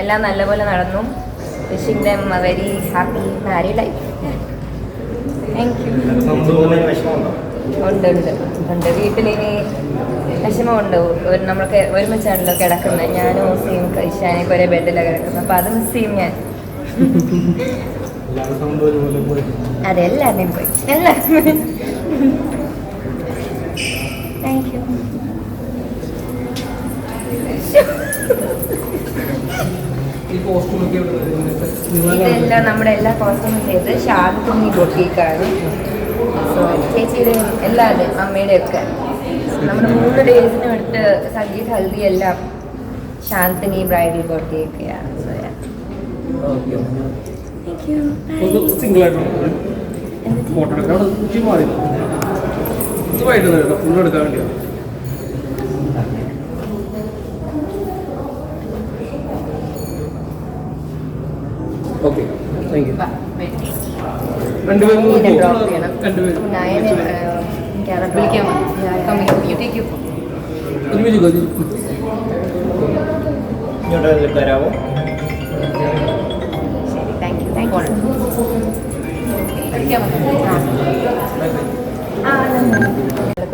എല്ലാം നല്ലപോലെ നടന്നു. Wishing them a very happy married life thank you ഉണ്ട് ഉണ്ട്. ഉണ്ട്. വീട്ടിലിനി വിഷമമുണ്ട്. നമ്മൾക്ക് ഒരുമിച്ചാണല്ലോ കിടക്കുന്നത്. ഞാനും ഓസിയും കഴിച്ചാനൊക്കെ ഒരേ ബെഡിലാണ് കിടക്കുന്നത്. അപ്പോൾ അത് മിസ് ചെയ്യും ഞാൻ. അതെ പോയി. എല്ലാവരും താങ്ക് യു ഇതെല്ലാം നമ്മുടെ എല്ലാ കോസ്റ്റ്യൂമും ചെയ്ത് ഷാദുക്കുഞ്ഞി ബൊട്ടീക്കാണ്. സോ ചേച്ചിയുടെ എല്ലാവരുടെയും അമ്മയുടെ ഒക്കെ നമ്മുടെ മൂന്ന് ഡേയ്സിനും എടുത്ത് സംഗീത് ഹൽദി എല്ലാം ശാന്തിനി ബ്രൈഡൽ ബൊട്ടിയൊക്കെയാണ്. സോ സിംഗിൾ ആയിട്ട് ഫോട്ടോ എടുക്കാൻ അവിടെ ഇച്ചിരി മാറി ഇത് വൈകുന്നേരം ഫുൾ എടുക്കാൻ വേണ്ടിയാണ്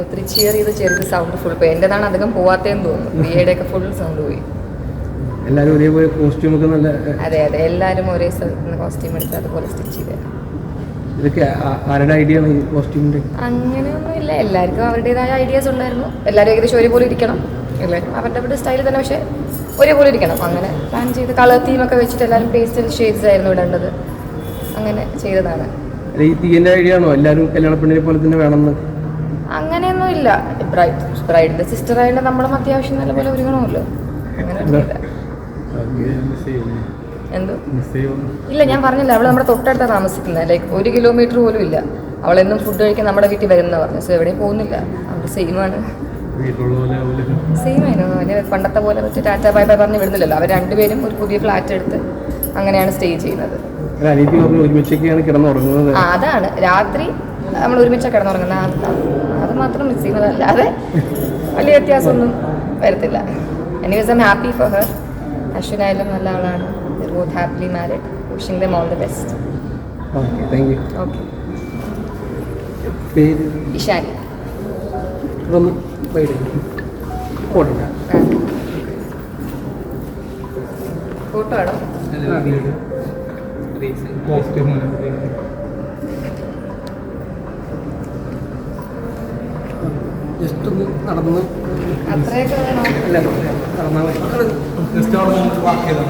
ഒത്തിരി ചിയർ ചെയ്ത് ചേർത്ത് സൗണ്ട് ഫുൾ പോയി എന്റെതാണ് അധികം പോവാത്തേന്ന് തോന്നുന്നു. ബി എയുടെ ഒക്കെ ഫുൾ സൗണ്ട് പോയി. എല്ലാവരും ഒരേപോലെ കോസ്റ്റ്യൂം ഒക്കെ നല്ല അതെ അതെ. എല്ലാവരും ഒരേ കോസ്റ്റ്യൂം എടുത്ത് അതുപോലെ സ്റ്റിച്ച് ചെയ്ത് ഇതൊക്കെ ആരുടെ ഐഡിയ ആണ് ഈ അങ്ങനെയൊന്നും ഇല്ല. എല്ലാവർക്കും അവരുടേതായ ഐഡിയാസ് ഉണ്ടായിരുന്നു എല്ലാവരും ഏകദേശം ഒരേപോലെ ഇരിക്കണം. എല്ലാവരും അവരുടെ അവരുടെ സ്റ്റൈൽ തന്നെ. പക്ഷേ ഒരേപോലെ ഇരിക്കണം. അങ്ങനെ പ്ലാൻ ചെയ്ത് കളർ തീം ഒക്കെ വെച്ചിട്ട് എല്ലാവരും പേസ്റ്റൽ ഷെയ്ഡ്സ് ആയിരുന്നു ഇടേണ്ടത്. അങ്ങനെ ചെയ്തതാണ്. ഈ തീമിന്റെ ഐഡിയ ആണോ? എല്ലാവരും കല്യാണ പെണ്ണിനെ പോലെ തന്നെ വേണമെന്ന്? അങ്ങനെയൊന്നും ഇല്ല. ബ്രൈഡ് ബ്രൈഡിന്റെ സിസ്റ്റർ ആയതുകൊണ്ട് നമ്മളും അത്യാവശ്യം നല്ലപോലെ ഒരുങ്ങണമല്ലോ. അങ്ങനെ. എന്തോ? ഇല്ല ഞാൻ പറഞ്ഞില്ല. അവൾ നമ്മുടെ തൊട്ടടുത്ത താമസിക്കുന്നത്. ലൈക്ക് ഒരു കിലോമീറ്റർ പോലും ഇല്ല. അവൾ എന്നും ഫുഡ് കഴിക്കാൻ നമ്മുടെ വീട്ടിൽ വരുന്ന പറഞ്ഞു സോ എവിടെയും പോകുന്നില്ല. അവൾ സെയിമാണ് സെയിം ആയിരുന്നു അവന് പണ്ടത്തെ പോലെ വെച്ച് ടാറ്റ ബൈ ബൈ പറഞ്ഞ് വിടുന്നില്ലല്ലോ. അവർ രണ്ടുപേരും ഒരു പുതിയ ഫ്ലാറ്റ് എടുത്ത് അങ്ങനെയാണ് സ്റ്റേ ചെയ്യുന്നത്. അതാണ്. രാത്രി നമ്മൾ ഒരുമിച്ച് കിടന്നുറങ്ങുന്നത്. അത് അത് മാത്രം മിസ് ചെയ്യുന്നതല്ലാതെ വലിയ വ്യത്യാസമൊന്നും വരത്തില്ല. Anyways I'm happy for her അശ്വിനായാലും നല്ല ആളാണ്. Both happily married wishing them all the best okay thank you okay പേര്? ഇഷാനി. ഇതൊന്ന് വൈഡ് ഫോട്ടോ ഫോട്ടോ ആണോ. ജസ്റ്റ് ഒന്ന് നടന്ന് അത്രയൊക്കെ വേണോ? അല്ല നടന്നാൽ മതി. ജസ്റ്റ് അവിടെ നിന്ന് വാക്ക് ചെയ്താൽ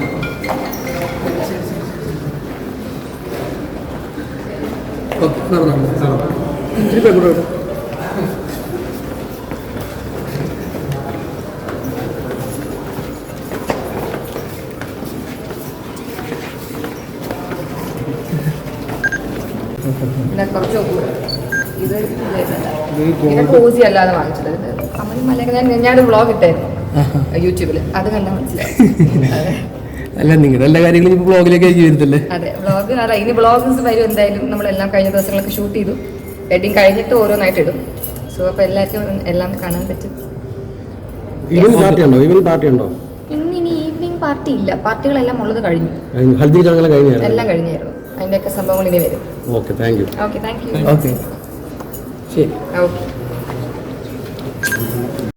ഓക്കെ നടന്നു കുറച്ച് ഇത് ഇത് കോസി അല്ലാതെ വാങ്ങിച്ചത്. മലയൊക്കെ ഞാൻ ഞാനൊരു വ്ളോഗ് ഇട്ടായിരുന്നു യൂട്യൂബിൽ. അത് കണ്ടാൽ മനസ്സിലായി. അല്ല നിങ്ങളുടെ എല്ലാ കാര്യങ്ങളും ബ്ലോഗിലേക്ക് ആയിരിക്കും വരുത്തല്ലേ അതെ ബ്ലോഗ് അതാ. ഇനി വ്ളോഗ്സ് വരും എന്തായാലും നമ്മളെല്ലാം കഴിഞ്ഞ ദിവസങ്ങളൊക്കെ ഷൂട്ട് ചെയ്തു. വെഡിങ് കഴിഞ്ഞിട്ട് ഓരോന്നായിട്ട് ഇടും. സോ അപ്പോൾ എല്ലാവർക്കും എല്ലാം കാണാൻ പറ്റും. പാർട്ടി ഉണ്ടോ ഈവനിങ് പാർട്ടി ഉണ്ടോ ഇന്ന് ഇനി ഈവനിങ് പാർട്ടി ഇല്ല. പാർട്ടികളെല്ലാം ഉള്ളത് കഴിഞ്ഞു. എല്ലാം കഴിഞ്ഞായിരുന്നു. അതിന്റെയൊക്കെ സംഭവങ്ങൾ ഇനി വരും. Okay thank you okay thank you okay ശരി ഓക്കെ